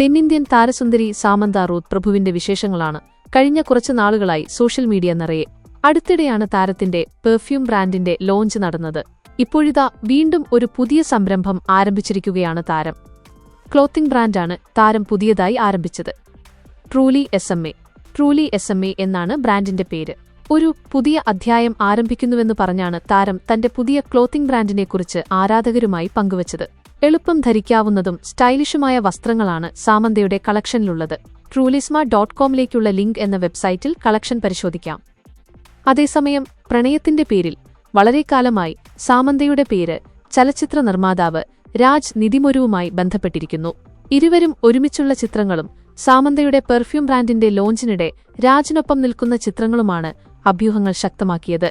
തെന്നിന്ത്യൻ താരസുന്ദരി സാമന്ത റൂത്ത് പ്രഭുവിന്റെ വിശേഷങ്ങളാണ്. കഴിഞ്ഞ കുറച്ചു നാളുകളായി സോഷ്യൽ മീഡിയ നിറയെ. അടുത്തിടെയാണ് താരത്തിന്റെ പെർഫ്യൂം ബ്രാൻഡിന്റെ ലോഞ്ച് നടന്നത്. ഇപ്പോഴിതാ വീണ്ടും ഒരു പുതിയ സംരംഭം ആരംഭിച്ചിരിക്കുകയാണ് താരം. ക്ലോത്തിംഗ് ബ്രാൻഡാണ് താരം പുതിയതായി ആരംഭിച്ചത്. Truly S M A. Truly S M A എന്നാണ് ബ്രാൻഡിന്റെ പേര്. ഒരു പുതിയ അധ്യായം ആരംഭിക്കുന്നുവെന്ന് പറഞ്ഞാണ് താരം തന്റെ പുതിയ ക്ലോത്തിംഗ് ബ്രാൻഡിനെക്കുറിച്ച് ആരാധകരുമായി പങ്കുവച്ചത്. എളുപ്പം ധരിക്കാവുന്നതും സ്റ്റൈലിഷുമായ വസ്ത്രങ്ങളാണ് സാമന്തയുടെ കളക്ഷനിലുള്ളത്. ട്രൂലിസ്മ ഡോട്ട് കോമിലേക്കുള്ള ലിങ്ക് എന്ന വെബ്സൈറ്റിൽ കളക്ഷൻ പരിശോധിക്കാം. അതേസമയം പ്രണയത്തിന്റെ പേരിൽ വളരെ കാലമായി സാമന്തയുടെ പേര് ചലച്ചിത്ര നിർമ്മാതാവ് രാജ് നിതിമൊരുവുമായി ബന്ധപ്പെട്ടിരിക്കുന്നു. ഇരുവരും ഒരുമിച്ചുള്ള ചിത്രങ്ങളും സാമന്തയുടെ പെർഫ്യൂം ബ്രാൻഡിന്റെ ലോഞ്ചിനിടെ രാജിനൊപ്പം നിൽക്കുന്ന ചിത്രങ്ങളുമാണ് അഭ്യൂഹങ്ങൾ ശക്തമാക്കിയത്.